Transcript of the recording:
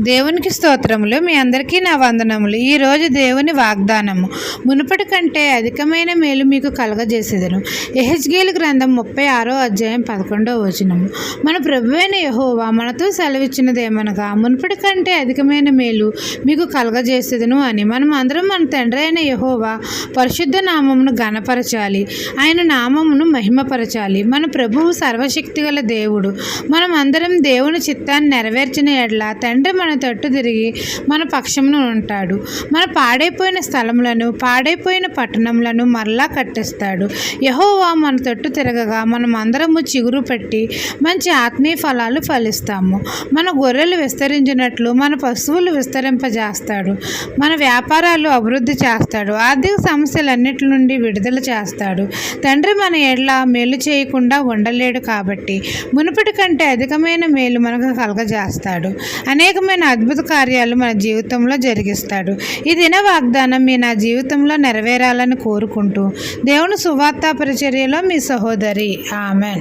దేవునికి స్తోత్రములు. మీ అందరికీ నా వందనములు. ఈ రోజు దేవుని వాగ్దానము. మునుపటి కంటే అధికమైన మేలు మీకు కలగజేసేదను. ఎహెచ్గేలు గ్రంథం ముప్పై ఆరో అధ్యాయం పదకొండవ వచనము. మన ప్రభువైన యహోవా మనతో సెలవిచ్చినదేమనగా మునుపటి కంటే అధికమైన మేలు మీకు కలగజేసేదను అని మనం అందరం మన తండ్రి అయిన యహోవా పరిశుద్ధ నామమును గణపరచాలి ఆయన నామమును మహిమపరచాలి. మన ప్రభువు సర్వశక్తి గల దేవుడు. మనం అందరం దేవుని చిత్తాన్ని నెరవేర్చిన ఎడల తండ్రి మన మన తట్టు తిరిగి మన పక్షంలో ఉంటాడు. మన పాడైపోయిన స్థలములను పాడైపోయిన పట్టణములను మరలా కట్టిస్తాడు. యహోవా మన తట్టు తిరగగా మనం అందరము చిగురు పెట్టి మంచి ఆత్మీయ ఫలాలు ఫలిస్తాము. మన గొర్రెలు విస్తరించినట్లు మన పశువులు విస్తరింపజేస్తాడు. మన వ్యాపారాలు అభివృద్ధి చేస్తాడు. ఆర్థిక సమస్యలన్నిటి నుండి విడుదల చేస్తాడు. తండ్రి మన ఎడ్ల మేలు చేయకుండా ఉండలేడు కాబట్టి మునుపటి కంటే అధికమైన మేలు మనకు కలగజేస్తాడు. అనేకమైన అద్భుత కార్యాలు మన జీవితంలో జరిగిస్తాడు. ఈ దిన వాగ్దానం మీ నా జీవితంలో నెరవేరాలని కోరుకుంటూ దేవుని సువార్త పరిచర్యలో మీ సహోదరి. ఆమెన్.